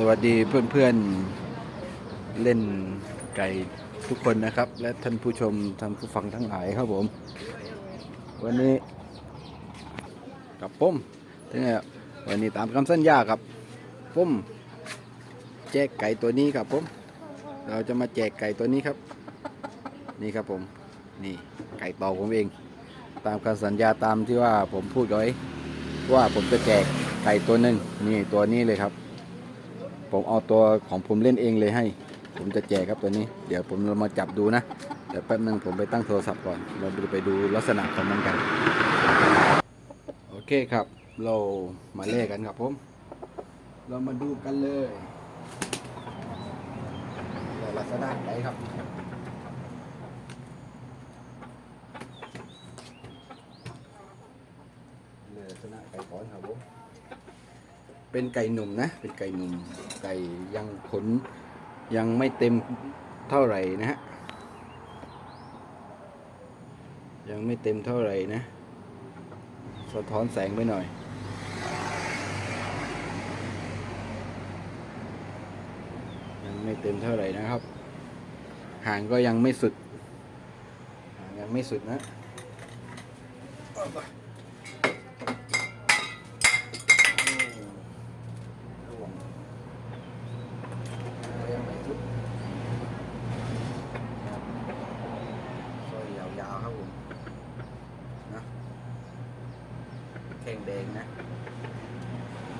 สวัสดีเพื่อนๆเล่นไก่ทุกคนนะครับ และท่านผู้ชมท่านผู้ฟังทั้งหลายครับผม วันนี้กับผมถึงไงวันนี้ตามคำสัญญาครับผมแจกไก่ตัวนี้ครับผม เราจะมาแจกไก่ตัวนี้ครับ นี่ครับผมนี่ไก่ต่อผมเอง ตามคำสัญญาตามที่ว่าผมพูดไว้ว่าผมจะแจกไก่ตัวหนึ่งนี่ตัวนี้เลยครับ ผมเอาตัวของผมเล่นเองเลยให้ ผมจะแจกครับตัวนี้ เดี๋ยวผมเรามาจับดูนะ เดี๋ยวแป๊บนึงผมไปตั้งโทรศัพท์ก่อน เราไปดูลักษณะของมันกัน โอเคครับ เรามาเล่กันครับผม เรามาดูกันเลยลักษณะไหนครับ ลักษณะไก่ก้อนครับผม เป็นไก่หนุ่มนะ เป็นไก่หนุ่ม ไก่ยังขนยังไม่เต็มเท่าไหร่นะฮะ ยังไม่เต็มเท่าไหร่นะ สะท้อนแสงไปหน่อย ยังไม่เต็มเท่าไหร่นะครับ หางก็ยังไม่สุด หางยังไม่สุดนะ ซอยยาวๆครับผมนะแข่งแดงนะ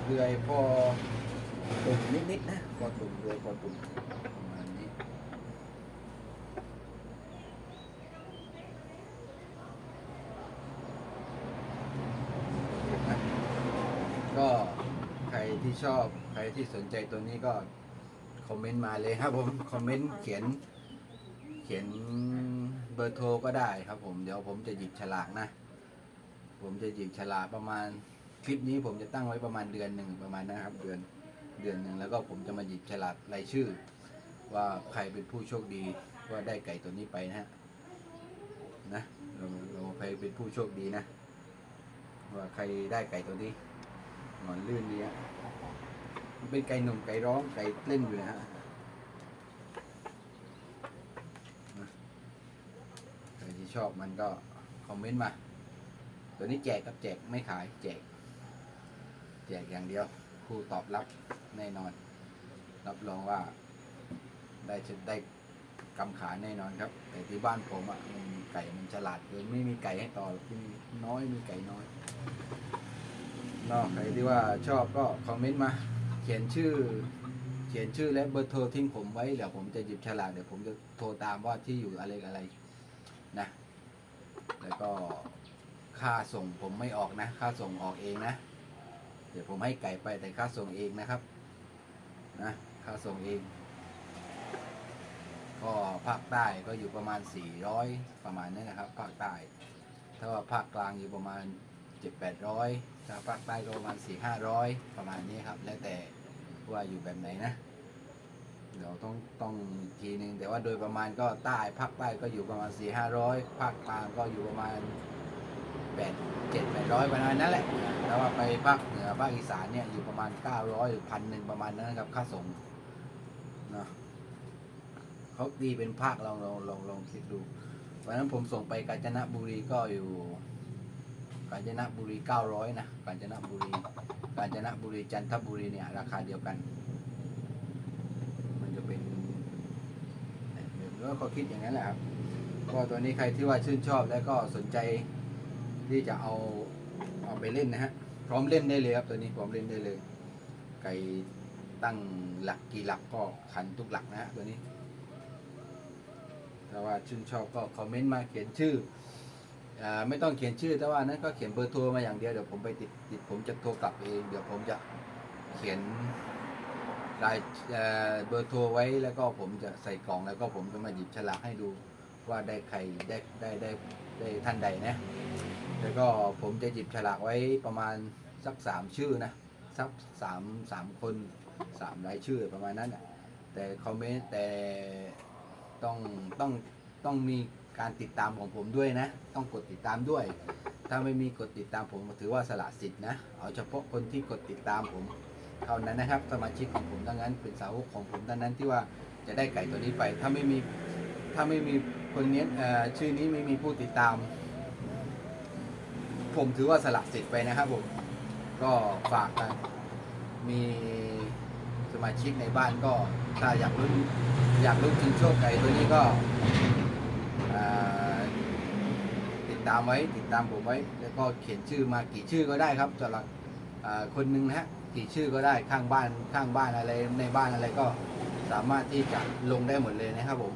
เรือยพอตุ่มนิดๆนะพอตุ่มเรือยพอตุ่มประมาณนี้ก็ใครที่ชอบใครที่สนใจตัวนี้ก็คอมเมนต์มาเลยครับผมคอมเมนต์เขียนเขียนเบอร์โทรก็ได้ครับผม เดี๋ยวผมจะหยิบฉลากนะ ผมจะหยิบฉลาประมาณคลิปนี้ผมจะตั้งไว้ประมาณเดือนหนึ่งประมาณนะครับ เดือนเดือนหนึ่งแล้วก็ผมจะมาหยิบฉลากรายชื่อ ว่าใครเป็นผู้โชคดีว่าได้ไก่ตัวนี้ไปนะฮะนะเราเราใครเป็นผู้โชคดีนะ ว่าใครได้ไก่ตัวนี้หงอนลื่นดีฮะมันเป็นไก่หนุ่มไก่ร้องไก่เล่นอยู่นะฮะใครที่ชอบมันก็คอมเมนต์มา ตัวนี้แจกกับแจกไม่ขายแจก แจกอย่างเดียวผู้ตอบรับแน่นอน รับรองว่า ได้จะได้กำขาแน่นอนครับ แต่ที่บ้านผมอะมันไก่มันฉลาดเกินไม่มีไก่ให้ต่อมีน้อยมีไก่น้อยนอกใครที่ว่าชอบก็คอมเมนต์มา เขียนชื่อ เขียนชื่อและเบอร์โทรทิ้งผมไว้เดี๋ยวผมจะหยิบฉลากเดี๋ยวผมจะโทรตามว่าที่อยู่อะไรอะไรนะ แล้วก็ ค่าส่งผมไม่ออกนะ ค่าส่งออกเองนะ เดี๋ยวผมให้ไก่ไปแต่ค่าส่งเองนะครับ นะค่าส่งเอง ก็ภาคใต้ก็อยู่ประมาณ 400 ประมาณนี้นะครับ ภาคใต้ ถ้าว่าภาคกลางอยู่ประมาณ 7-800ถ้าภาคใต้ก็ประมาณ 4-500 ประมาณนี้ครับ แล้วแต่ว่าอยู่แบบไหนนะเดี๋ยวต้องต้องทีนึงแต่ว่าโดยประมาณก็ใต้ภาคใต้ก็อยู่ประมาณ4 5 0 0ภาคกลางก็อยู่ประมาณ 8 7 8 0 0ปดร้อยประมาณนั้นแหละแต่ว่าไปภาคเหนือภาคอีสานเนี่ยอยู่ประมาณ900หรือพันหนึ่งประมาณนั้นครับค่าส่งเนาะเขาดีเป็นภาคลองลองลองลองคิดดูวันนั้นผมส่งไปกาญจนบุรีก็อยู่ กาญจนบุรี900นะกาญจนบุรีกาญจนบุรีจันทบุรีเนี่ยราคาเดียวกัน มันจะเป็นแล้วก็คิดอย่างนั้นแหละครับก็ตัวนี้ใครที่ว่าชื่นชอบแล้วก็สนใจ ที่จะเอาเอาไปเล่นนะฮะ พร้อมเล่นได้เลยครับตัวนี้พร้อมเล่นได้เลย ไก่ตั้งหลักกี่หลักก็ขันทุกหลักนะฮะตัวนี้ถ้าว่าชื่นชอบก็คอมเมนต์มาเขียนชื่ออาไม่ต้องเขียนชื่อแต่ว่านั้นก็เขียนเบอร์โทรมาอย่างเดียวเดี๋ยวผมไปติดติดผมจะโทรกลับเองเดี๋ยวผมจะเขียนรายเบอร์โทรไว้แล้วก็ผมจะใส่กล่องแล้วก็ผมจะมาหยิบฉลากให้ดูว่าได้ใครได้ได้ได้ได้ท่านใดนะ แล้วก็ผมจะหยิบฉลากไว้ประมาณสักสามชื่อนะสักสามสามคนสามรายชื่อประมาณนั้นนะแต่คอมเมนต์แต่ต้องต้องต้องมีการติดตามของผมด้วยนะ ต้องกดติดตามด้วย ถ้าไม่มีกดติดตามผมถือว่าสละสิทธิ์นะ เอาเฉพาะคนที่กดติดตามผมเท่านั้นนะครับ สมาชิกของผมทั้งนั้น เป็นสาวกของผมทั้งนั้นที่ว่าจะได้ไก่ตัวนี้ไป ถ้าไม่มีถ้าไม่มีคนนี้ชื่อนี้ไม่มีผู้ติดตาม ผมถือว่าสละสิทธิ์ไปนะครับผมก็ฝากกันมีสมาชิกในบ้านก็ถ้าอยากลุ้นอยากลุ้นชิงโชคไก่ตัวนี้ก็ติดตามไว้ติดตามผมไว้ แล้วก็เขียนชื่อมากี่ชื่อก็ได้ครับสำหรับคนหนึ่งนะฮะกี่ชื่อก็ได้ข้างบ้านข้างบ้านอะไรในบ้านอะไรก็สามารถที่จะลงได้หมดเลยนะครับผม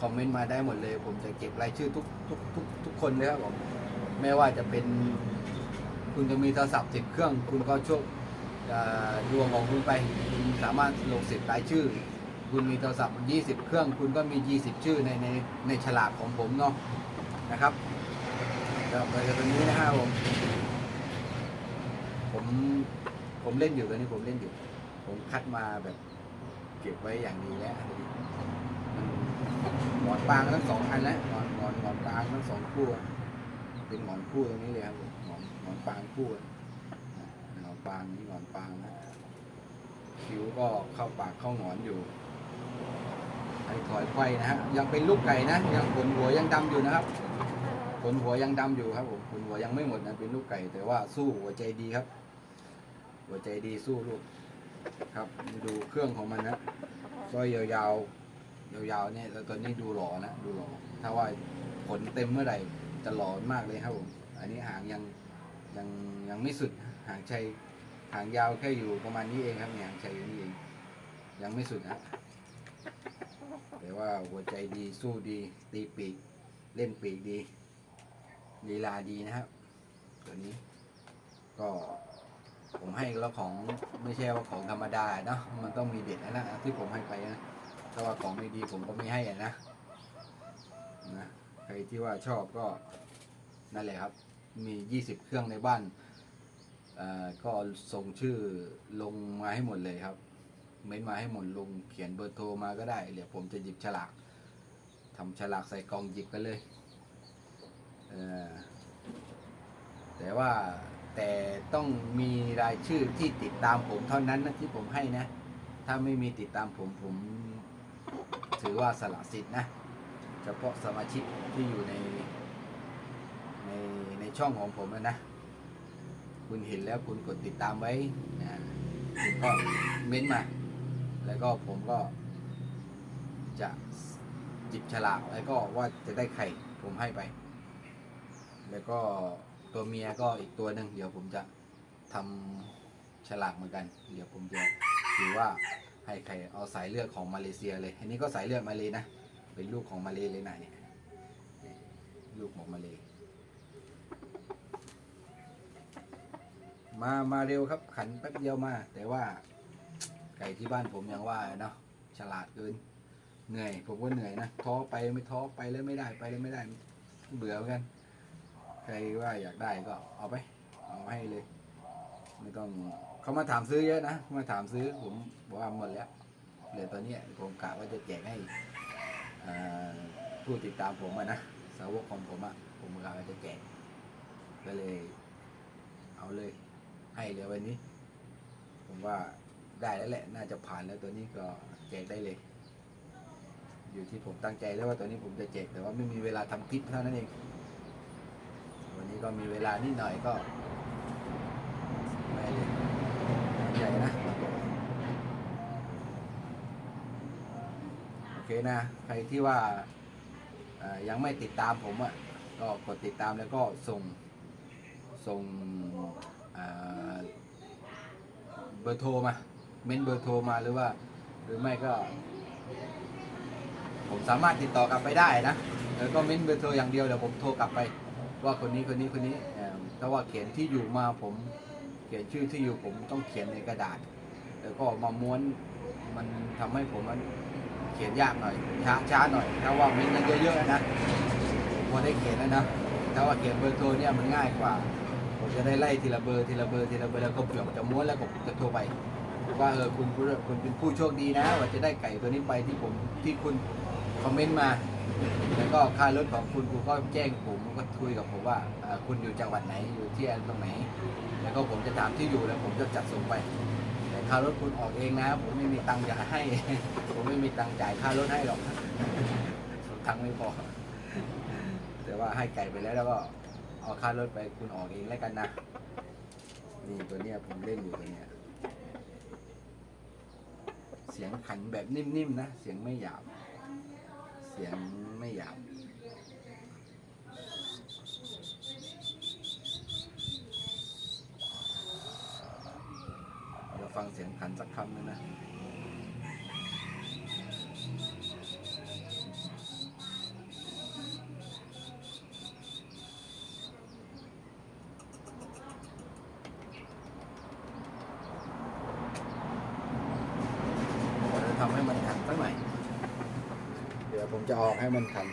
คอมเมนต์มาได้หมดเลย ผมจะเก็บรายชื่อทุกทุกทุกทุกคนเลยครับผม ไม่ว่าจะเป็น คุณจะมีโทรศัพท์สิบเครื่อง คุณก็ชคเอ่อดวงของคุณไป คุณสามารถลงสิบรายชื่อ คุณมีโทรศัพท์20เครื่อง คุณก็มี20ชื่อในในในฉลากของผมเนาะนะครับก็ไปกันตัวนี้นะครับผมผมผมเล่นอยู่ตัวนี้ผมเล่นอยู่ ผมคัดมาแบบ เก็บไว้อย่างดีแล้วนหมอนปางทั้งสองอันแล้วหมอนหมอนหมอนปางทั้งสองคู่ เป็นหมอนคู่ตรงนี้เลยครับผมหมอนหมอนปางคู่หมอนปางนี่หมอนปางนะคิ้วก็เข้าปากเข้าหงอนอยู่ไอ้ถอยไฟนะฮะยังเป็นลูกไก่นะ ยังขนหัวยังดำอยู่นะครับขนหัวยังดำอยู่ครับผมขนหัวยังไม่หมดนะเป็นลูกไก่ แต่ว่าสู้หัวใจดีครับ หัวใจดีสู้ลูกครับดูเครื่องของมันนะสร้อยยาวๆยาวๆเนี่ยแล้วตัวนี้ดูหล่อนะดูหล่อถ้าว่าขนเต็มเมื่อไหร่ จะหลอนมากเลยครับผมอันนี้หางยังยังยังไม่สุดหางชัยหางยาวแค่อยู่ประมาณนี้เองครับเนี่ยหางชัยอยู่นี่เอง ยังไม่สุดนะแต่ว่าหัวใจดีสู้ดี ตีปีก เล่นปีกดีลีลาดีนะครับ ตัวนี้ ก็ผมให้แล้วของไม่ใช่ว่าของธรรมดาเนาะมันต้องมีเด็ดนะนะที่ผมให้ไปนะถ้าว่าของไม่ดีผมก็ไม่ให้อะนะนะ รที่ว่าชอบก็นั่นแหละครับ มี 20 เครื่องในบ้านก็ส่งชื่อลงมาให้หมดเลยครับ เม้นมาให้หมดลงเขียนเบอร์โทรมาก็ได้เดี๋ยวผมจะหยิบฉลากทำฉลากใส่กล่องหยิบกันเลยเแต่ว่าแต่ต้องมีรายชื่อที่ติดตามผมเท่านั้นนะที่ผมให้นะ ถ้าไม่มีติดตามผมผมถือว่าสละสิทธิ์นะ เฉพาะสมาชิกที่อยู่ในในในช่องของผมนะนะ คุณเห็นแล้วคุณกดติดตามไว้นะคุณก็เม้นมา แล้วก็ผมก็จะจิบฉลากแล้วก็ว่าจะได้ไข่ผมให้ไป แล้วก็ตัวเมียก็อีกตัวหนึ่งเดี๋ยวผมจะทำฉลากเหมือนกัน เดี๋ยวผมจะถือว่าให้ไข่เอาสายเลือดของมาเลเซียเลย อันนี้ก็สายเลือดมาเลยนะ เป็นลูกของมาเลเลยนะเนี่ยลูกของมาเลมามาเร็วครับ ขันแป๊บเดียวมา แต่ว่าไก่ที่บ้านผมยังว่าเนาะฉลาดเกินเหนื่อย ผมก็เหนื่อยนะท้อไปไม่ท้อไปแล้วไม่ได้ไปแล้วไม่ได้ เบื่อเหมือนกันใครว่าอยากได้ก็เอาไป เอาให้เลย ไม่ต้องเขามาถามซื้อเยอะนะมาถามซื้อผมบอกว่าหมดแล้วเหลือตัวเนี้ผมกะว่าจะแจกให้ ผู้ติดตามผมอะนะสาวกของผมอะผมกำลังจะแจกก็เลย เอาเลย ให้เลยวันนี้ ผมว่าได้แล้วแหละ น่าจะผ่านแล้วตัวนี้ก็แจกได้เลย อยู่ที่ผมตั้งใจแล้วว่าตัวนี้ผมจะแจกแต่ว่าไม่มีเวลาทำคลิปเท่านั้นเอง วันนี้ก็มีเวลานิดหน่อยก็ไม่เลยใหญ่นะ โอเค นะ ใครที่ว่ายังไม่ติดตามผมอะก็กดติดตามแล้วก็ส่งส่งเบอร์โทรมาเม้นเบอร์โทรมาหรือว่า หรือไม่ก็ ผมสามารถติดต่อกลับไปได้นะแล้วก็เม้นเบอร์โทรอย่างเดียวเดี๋ยวผมโทรกลับไป ว่าคนนี้คนนี้คนนี้ถ้าว่าเขียนที่อยู่มาผมเขียนชื่อที่อยู่ผมต้องเขียนในกระดาษ แล้วก็มาม้วนมันทำให้ผมมัน เขียนยากหน่อยช้าช้าหน่อยถ้าว่ามีเงินเยอะๆนะผมพอได้เขียนแล้วนะถ้าว่าเขียนเบอร์โทรเนี่ยมันง่ายกว่า ผมจะได้ไล่ทีละเบอร์ทีละเบอร์ทีละเบอร์แล้วก็เผื่อจะม้วนแล้วก็ผมจะโทรไปว่าเออคุณคุณคุณเป็นผู้โชคดีนะว่าจะได้ไก่ตัวนี้ไปที่ผมที่คุณคอมเมนต์มา แล้วก็ค่ารถของคุณคุณก็แจ้งผมก็คุยกับผมว่าคุณอยู่จังหวัดไหนอยู่ที่ตรงไหน แล้วก็ผมจะตามที่อยู่แล้วผมจะจัดส่งไป ค่ารถคุณออกเองนะ ผมไม่มีตังค์จะให้ ผมไม่มีตังค์จ่ายค่ารถให้หรอกตังค์ไม่พอ แต่ว่าให้ไก่ไปแล้วแล้วก็เอาค่ารถไปคุณออกเองแล้วกันนะ นี่ตัวเนี้ยผมเล่นอยู่ตัวเนี้ย เสียงขันแบบนิ่มๆนะ เสียงไม่หยาบ เสียงไม่หยาบ เดี๋ยว ฟังเสียงขันสักคำหนึ่งนะทำให้มันขันสักหน่อย เดี๋ยวผมจะออกให้มันขัน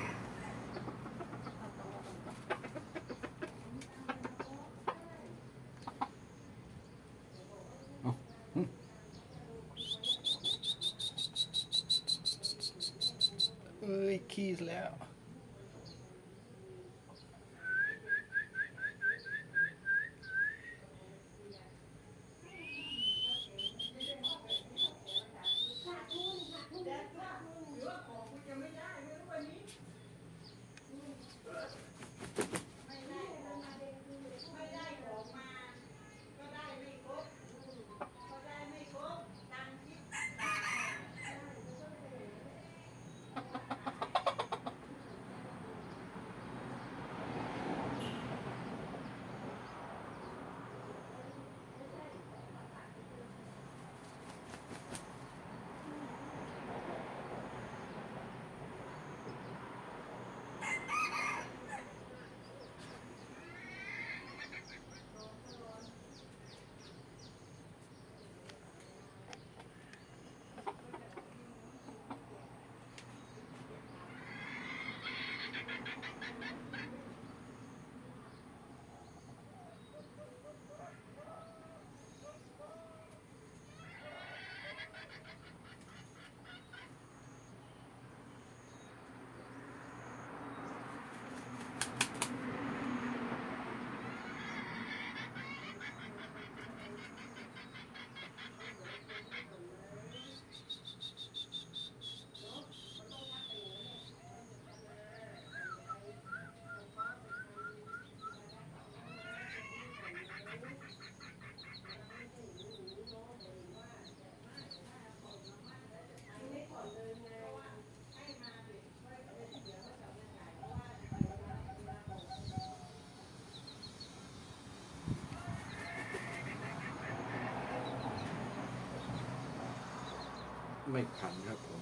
ไม่ขันครับผม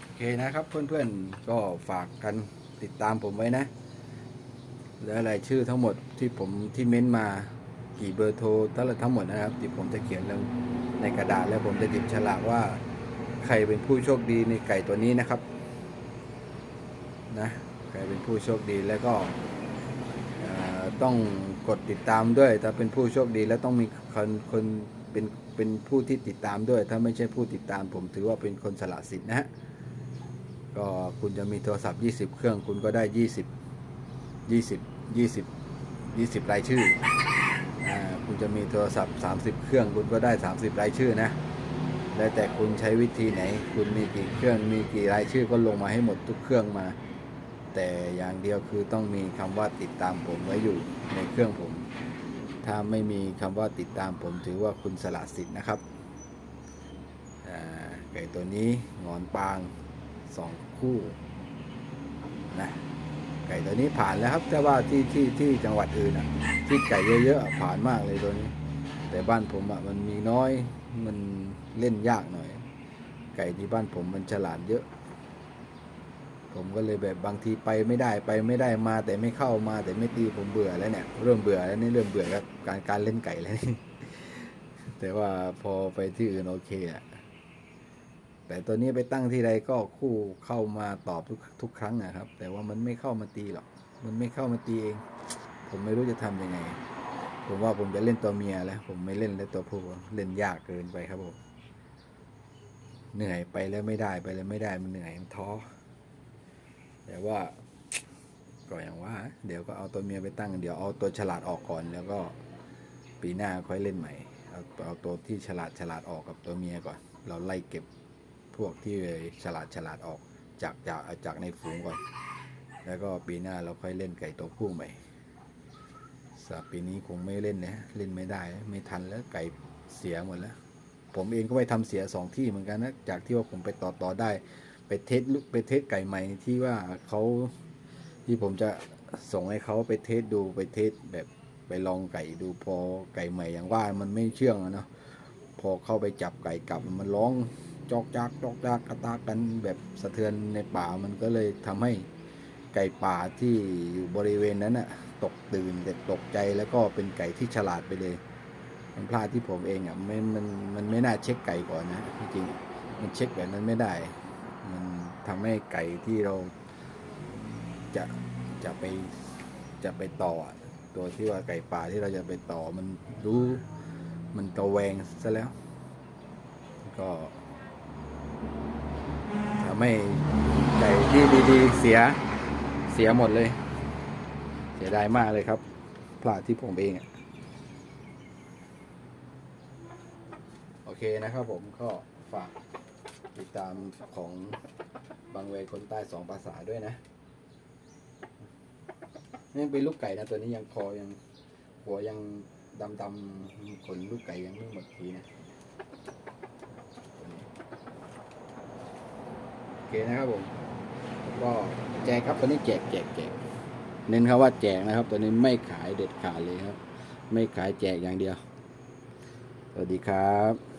โอเคนะครับเพื่อนๆ ก็ฝากกันติดตามผมไว้นะ แล้วรายชื่อทั้งหมดที่ผมที่เม้นมากี่เบอร์โทรทั้งทั้งหมดนะครับที่ผมจะเขียนลงในกระดาษแล้วผมจะติดฉลากว่าใครเป็นผู้โชคดีในไก่ตัวนี้นะครับ นะ ใครเป็นผู้โชคดีแล้วก็ต้องกดติดตามด้วย ถ้าเป็นผู้โชคดีแล้วต้องมีคนคนเป็นเป็นผู้ที่ติดตามด้วย ถ้าไม่ใช่ผู้ติดตามผมถือว่าเป็นคนสละสิทธิ์นะฮะก็คุณจะมีโทรศัพท์ 20 เครื่องคุณก็ได้ 20 20 20 20 รายชื่ออคุณจะมีโทรศัพท์ 30 เครื่องคุณก็ได้ 30 รายชื่อนะแล้วแต่คุณใช้วิธีไหน คุณมีกี่เครื่องมีกี่รายชื่อก็ลงมาให้หมดทุกเครื่องมา แต่อย่างเดียวคือต้องมีคำว่าติดตามผมไว้อยู่ในเครื่องผม ถ้าไม่มีคำว่าติดตามผมถือว่าคุณสละสิทธิ์นะครับไก่ตัวนี้งอนปางสองคู่นะไก่ตัวนี้ผ่านแล้วครับแต่ว่าที่ที่ที่จังหวัดอื่นอะที่ไก่เยอะๆผ่านมากเลยตัวนี้ แต่บ้านผมอะมันมีน้อยมันเล่นยากหน่อย ไก่ที่บ้านผมมันฉลาดเยอะ ผมก็เลยแบบบางทีไปไม่ได้ไปไม่ได้มา แต่ไม่เข้ามา แต่ไม่ตีผมเบื่อแล้วเนี่ยเริ่มเบื่อแล้วนี่เริ่มเบื่อกับการการเล่นไก่แล้วนี่แต่ว่าพอไปที่อื่นโอเคอะแต่ตัวนี้ไปตั้งที่ใดก็คู่เข้ามาตอบทุกทุกครั้งนะครับ แต่ว่ามันไม่เข้ามาตีหรอก มันไม่เข้ามาตีเอง ผมไม่รู้จะทำยังไง ผมว่าผมจะเล่นตัวเมียแล้ว ผมไม่เล่นแล้วตัวผู้เล่นยากเกินไปครับผมเหนื่อยไปแล้วไม่ได้ไปแล้วไม่ได้มันเหนื่อยมันท้อ แต่ว่าก็อย่างว่า เดี๋ยวก็เอาตัวเมียไปตั้ง เดี๋ยวเอาตัวฉลาดออกก่อน แล้วก็ปีหน้าค่อยเล่นใหม่ เอาเอาตัวที่ฉลาดฉลาดออกกับตัวเมียก่อน เราไล่เก็บพวกที่ฉลาดฉลาดออกจากจากจากในฝูงก่อน แล้วก็ปีหน้าเราค่อยเล่นไก่ตัวผู้ใหม่สับปีนี้คงไม่เล่นนะเล่นไม่ได้ ไม่ทันแล้วไก่เสียหมดแล้ว ผมเองก็ไปทำเสียสองที่เหมือนกันนะจากที่ว่าผมไปต่อต่อได้ ไปเทสไปเทสไก่ใหม่ที่ว่าเขาที่ผมจะส่งให้เขาไปเทสดูไปเทสแบบไปลองไก่ดูพอไก่ใหม่อย่างว่ามันไม่เชื่องอะเนาะพอเข้าไปจับไก่กลับมันร้องจอกจักจอกจักกระตากกันแบบสะเทือนในป่ามันก็เลยทำให้ไก่ป่าที่อยู่บริเวณนั้นอะตกตื่นแต่ตกใจแล้วก็เป็นไก่ที่ฉลาดไปเลยมันพลาดที่ผมเองอะไม่มันมันไม่น่าเช็คไก่ก่อนนะจริงมันเช็คแบบนั้นไม่ได้ มันทำให้ไก่ที่เราจะจะไปจะไปต่อ ตัวที่ว่าไก่ป่าที่เราจะไปต่อมันรู้มันตะแวงซะแล้ว ก็ทำให้ไก่ที่ดีๆ เสียเสียหมดเลย เสียดายมากเลยครับ พลาดที่ผมเองโอเคนะครับผมก็ฝาก ติดตามของบางเวคนใต้สองภาษาด้วยนะนี่ยังเป็นลูกไก่นะตัวนี้ยังคอยังหัวยังดำดำขนลูกไก่ยังไม่หมดทีนะตัวนี้โอเคนะครับผมก็แจกครับตัวนี้แจกแจกแจกเน้นครับว่าแจกนะครับ ตัวนี้ไม่ขายเด็ดขาดเลยครับ ไม่ขายแจกอย่างเดียว สวัสดีครับ